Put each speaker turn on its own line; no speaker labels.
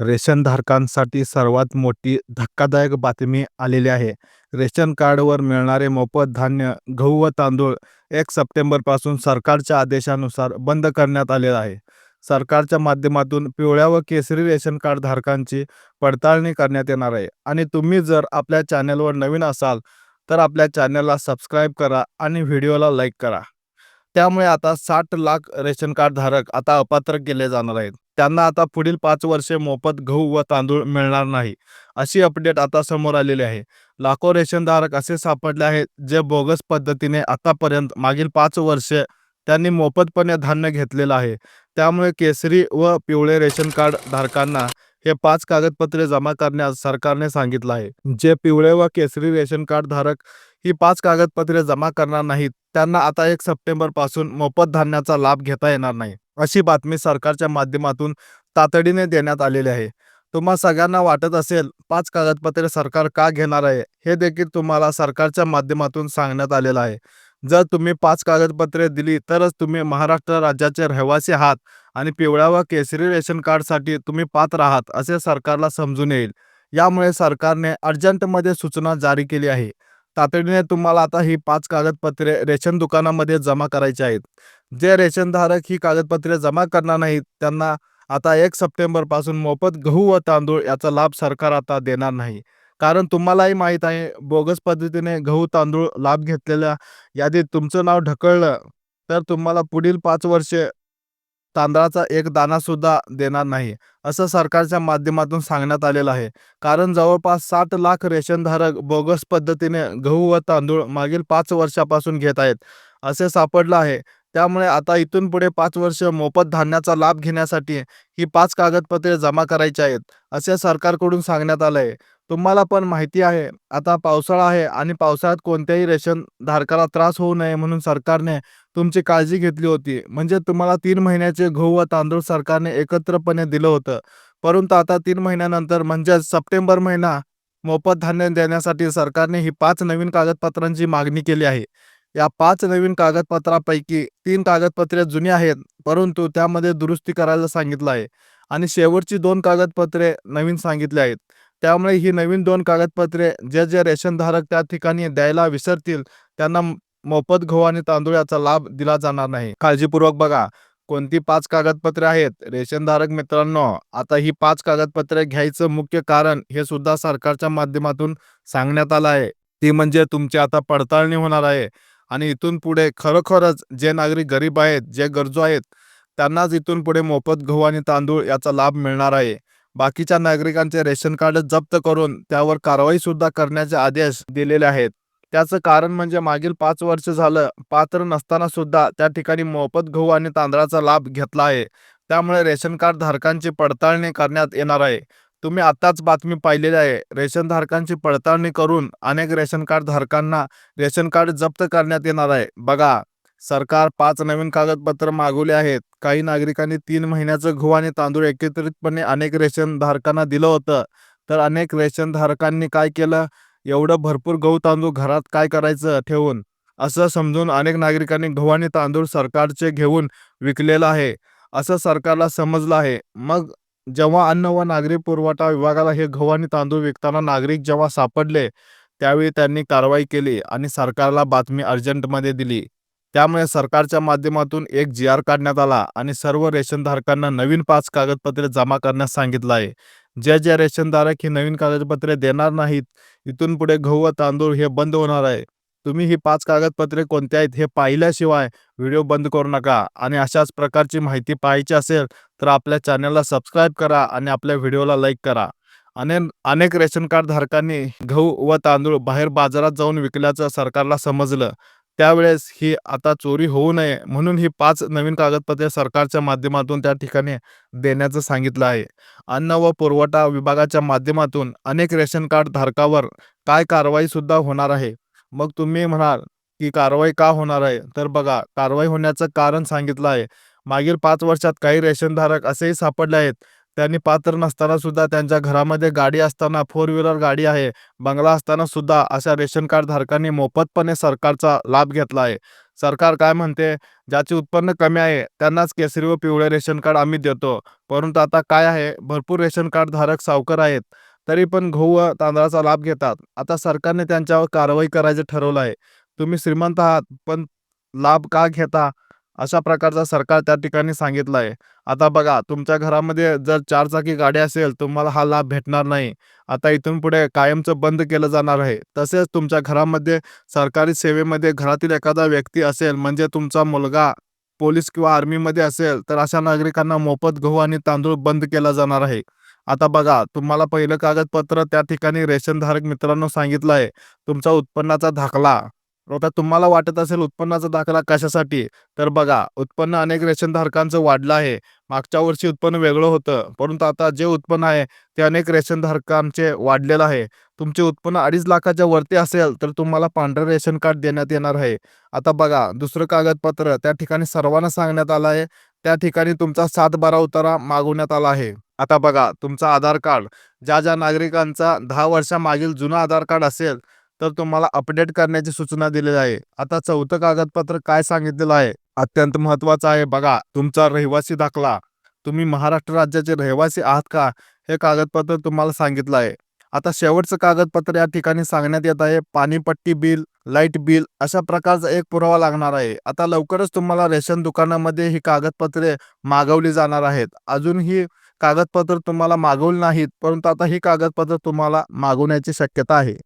रेशनधारकांसाठी सर्वात मोठी धक्कादायक बातमी आलेली आहे. रेशन कार्डवर मिळणारे मोफत धान्य, गहू व तांदूळ एक सप्टेंबरपासून सरकारच्या आदेशानुसार बंद करण्यात आले आहे. सरकारच्या माध्यमातून पिवळ्या व केसरी रेशन कार्ड धारकांची पडताळणी करण्यात येणार आहे आणि तुम्ही जर आपल्या चॅनलवर नवीन असाल तर आपल्या चॅनलला सबस्क्राईब करा आणि व्हिडिओला लाईक करा. त्यामुळे आता साठ लाख रेशन कार्ड धारक आता अपात्र केले जाणार आहेत. त्यांना आता पुढील पाच वर्षे मोफत गहू व तांदूळ मिळणार नाही अशी अपडेट आता समोर आलेली आहे. लाखो रेशनधारक असे सापडले आहेत जे बोगस पद्धतीने आतापर्यंत मागील पाच वर्षे त्यांनी मोफतपणे धान्य घेतलेलं आहे. त्यामुळे केसरी व पिवळे रेशन कार्ड धारकांना हे पाच कागदपत्रे जमा करण्यास सरकारने सांगितलं आहे. जे पिवळे व केसरी रेशन कार्ड धारक ही पाच कागदपत्रे जमा करणार नाहीत त्यांना आता एक सप्टेंबरपासून मोफत धान्याचा लाभ घेता येणार नाही अशी बातमी सरकारच्या माध्यमातून तातडीने देण्यात आलेली आहे. तुम्हा सगळ्यांना वाटत असेल पाच कागदपत्रे सरकार का घेणार आहे हे देखील तुम्हाला सरकारच्या माध्यमातून सांगण्यात आलेलं आहे. जर तुम्ही पाच कागदपत्रे दिली तरच तुम्ही महाराष्ट्र राज्याचे रहिवासी आहात आणि पिवळ्या व केसरी रेशन कार्डसाठी तुम्ही पात्र आहात असे सरकारला समजून येईल. यामुळे सरकारने अर्जंटमध्ये सूचना जारी केली आहे. तातडीने तुम्हाला आता ही पाच कागदपत्रे रेशन दुकानामध्ये जमा करायची आहेत. जे रेशनधारक ही कागदपत्रे जमा करणार नाहीत त्यांना आता एक सप्टेंबरपासून मोफत गहू व तांदूळ याचा लाभ सरकार आता देणार नाही. कारण तुम्हालाही माहीत आहे बोगस पद्धतीने गहू तांदूळ लाभ घेतलेल्या यादीत तुमचं नाव ढकललं तर तुम्हाला पुढील पाच वर्षे तांदळाचा एक दाना सुद्धा देणार नाही असं सरकारच्या माध्यमातून सांगण्यात आलेलं आहे. कारण जवळपास साठ लाख रेशनधारक बोगस पद्धतीने गहू व तांदूळ मागील पाच वर्षापासून घेत आहेत असे सापडलं आहे. त्यामुळे आता इथून पुढे पाच वर्ष मोफत धान्याचा लाभ घेण्यासाठी ही पाच कागदपत्रे जमा करायची आहेत असे सरकारकडून सांगण्यात आलं आहे. तुम्हाला पण माहिती आहे आता पावसाळा आहे आणि पावसाळ्यात कोणत्याही रेशन धारकाला त्रास होऊ नये म्हणून सरकारने तुमची काळजी घेतली होती. म्हणजे तुम्हाला तीन महिन्याचे गहू व तांदूळ सरकारने एकत्रपणे दिलं होतं. परंतु आता तीन महिन्यानंतर म्हणजेच सप्टेंबर महिना मोफत धान्य देण्यासाठी सरकारने ही पाच नवीन कागदपत्रांची मागणी केली आहे. या पाच नवीन कागदपत्रापैकी तीन कागदपत्रे जुनी आहेत परंतु त्यामध्ये दुरुस्ती करायला सांगितलं आहे आणि शेवटची दोन कागदपत्रे नवीन सांगितली आहेत. त्यामुळे ही नवीन दोन कागदपत्रे जे जे रेशनधारक त्या ठिकाणी द्यायला विसरतील त्यांना मोफत गहू आणि तांदूळ याचा लाभ दिला जाणार नाही. काळजीपूर्वक बघा कोणती पाच कागदपत्रे आहेत रेशनधारक मित्रांनो आता ही पाच कागदपत्रे घ्यायचं मुख्य कारण हे सुद्धा सरकारच्या माध्यमातून सांगण्यात आलं आहे. ती म्हणजे तुमची आता पडताळणी होणार आहे आणि इथून पुढे खरोखरच जे नागरिक गरीब आहेत जे गरजू आहेत त्यांनाच इथून पुढे मोफत गहू आणि तांदूळ याचा लाभ मिळणार आहे. बाकीच्या नागरिकांचे रेशन कार्ड जप्त करून त्यावर कारवाई सुद्धा करण्याचे आदेश दिलेले आहेत. त्याचं कारण म्हणजे मागील पाच वर्ष झालं पात्र नसताना सुद्धा त्या ठिकाणी मोफत गहू आणि तांदळाचा लाभ घेतला आहे. त्यामुळे रेशन कार्ड धारकांची पडताळणी करण्यात येणार आहे. तुम्ही आताच बातमी पाहिलेली आहे. रेशन धारकांची पडताळणी करून अनेक रेशन कार्ड धारकांना रेशन कार्ड जप्त करण्यात येणार आहे. बघा सरकार पाच नवीन कागदपत्र मागवले आहेत. काही नागरिकांनी तीन महिन्याचं गहू आणि तांदूळ एकत्रितपणे अनेक रेशन धारकांना दिलं होतं. तर अनेक रेशन धारकांनी काय केलं एवढं भरपूर गहू तांदूळ घरात काय करायचं ठेवून असं समजून अनेक नागरिकांनी गहू आणि तांदूळ सरकारचे घेऊन विकलेलं आहे असं सरकारला समजलं आहे. मग जेव्हा अन्न व नागरी पुरवठा विभागाला हे गहू आणि तांदूळ विकताना नागरिक जेव्हा सापडले त्यावेळी त्यांनी कारवाई केली आणि सरकारला बातमी अर्जंटमध्ये दिली. त्यामुळे सरकारच्या माध्यमातून एक जी आर काढण्यात आला आणि सर्व रेशनधारकांना नवीन पाच कागदपत्रे जमा करण्यास सांगितलं आहे. जे जे रेशनधारक ही नवीन कागदपत्रे देणार नाहीत इथून पुढे गहू व तांदूळ हे बंद होणार आहे. तुम्ही ही पाच कागदपत्रे कोणती आहेत हे पाहिल्याशिवाय व्हिडिओ बंद करू नका आणि अशाच प्रकारची माहिती पाहायची असेल तर आपल्या चॅनलला सबस्क्राईब करा आणि आपल्या व्हिडिओला लाईक करा. अनेक अनेक रेशन कार्ड धारकांनी गहू व तांदूळ बाहेर बाजारात जाऊन विकल्याचं सरकारला समजलं. त्यावेळेस ही आता चोरी होऊ नये म्हणून ही पाच नवीन कागदपत्रे सरकारच्या माध्यमातून त्या ठिकाणी देण्याचं सांगितलं आहे. अन्न व पुरवठा विभागाच्या माध्यमातून अनेक रेशन कार्ड धारकावर काय कारवाई सुद्धा होणार आहे. मग तुम्ही म्हणाल की कारवाई का होणार आहे? तर बघा कारवाई होण्याचं कारण सांगितलं आहे. मागील पाच वर्षात काही रेशनधारक असेही सापडले आहेत. त्यांनी पात्र नसताना सुद्धा त्यांच्या घरामध्ये गाडी असताना फोर व्हीलर गाडी आहे. बंगला असताना सुद्धा अशा रेशन कार्ड धारकांनी मोफतपणे सरकारचा लाभ घेतला आहे. सरकार काय म्हणते? ज्याचे उत्पन्न कमी आहे त्यांनाच केसरी व पिवळे रेशन कार्ड आम्ही देतो. परंतु आता काय आहे? भरपूर रेशन कार्ड धारक सावकार आहेत. तरी पण गहू व तांदळाचा लाभ घेतात. आता सरकारने त्यांच्यावर कारवाई करायचं ठरवलं आहे. तुम्ही श्रीमंत आहात पण लाभ का घेता? अशा प्रकारचा सरकार त्या ठिकाणी सांगितलं आहे. आता बघा तुमच्या घरामध्ये जर चारचाकी गाडी असेल तुम्हाला हा लाभ भेटणार नाही. आता इथून पुढे कायमचं बंद केलं जाणार आहे. तसेच तुमच्या घरामध्ये सरकारी सेवेमध्ये घरातील एखादा व्यक्ती असेल म्हणजे तुमचा मुलगा पोलीस किंवा आर्मीमध्ये असेल तर अशा नागरिकांना मोफत गहू आणि तांदूळ बंद केला जाणार आहे. आता बघा तुम्हाला पहिलं कागदपत्र त्या ठिकाणी रेशनधारक मित्रांनो सांगितलं आहे. तुमचा उत्पन्नाचा दाखला. आता तुम्हाला वाटत असेल उत्पन्नाचा दाखला कशासाठी? तर बघा उत्पन्न अनेक रेशनधारकांचं वाढलं आहे. मागच्या वर्षी उत्पन्न वेगळं होतं परंतु आता जे उत्पन्न आहे ते अनेक रेशनधारकांचे वाढलेलं आहे. तुमचे उत्पन्न अडीच लाखाच्या वरती असेल तर तुम्हाला पांढरं रेशन कार्ड देण्यात येणार आहे. आता बघा दुसरं कागदपत्र त्या ठिकाणी सर्वांना सांगण्यात आलं आहे. त्या ठिकाणी तुमचा सात बारा उतारा मागवण्यात आला आहे. आता बघा तुमचा आधार कार्ड ज्या ज्या नागरिकांचा दहा वर्षामागील जुनं आधार कार्ड असेल तर तुम्हाला अपडेट करण्याची सूचना दिलेली आहे. आता चौथं कागदपत्र काय सांगितलेलं आहे? अत्यंत महत्वाचं आहे बघा तुमचा रहिवासी दाखला. तुम्ही महाराष्ट्र राज्याचे रहिवासी आहात का? हे कागदपत्र तुम्हाला सांगितलं आहे. आता शेवटचं कागदपत्र या ठिकाणी सांगण्यात येत आहे पाणीपट्टी बिल लाइट बिल अशा प्रकारचा एक पुरावा लागणार आहे. आता लवकरच तुम्हाला रेशन दुकानामध्ये ही कागदपत्रे मागवली जाणार आहेत. अजूनही कागदपत्र तुम्हाला मागवली नाहीत परंतु आता ही कागदपत्र तुम्हाला मागवण्याची शक्यता आहे.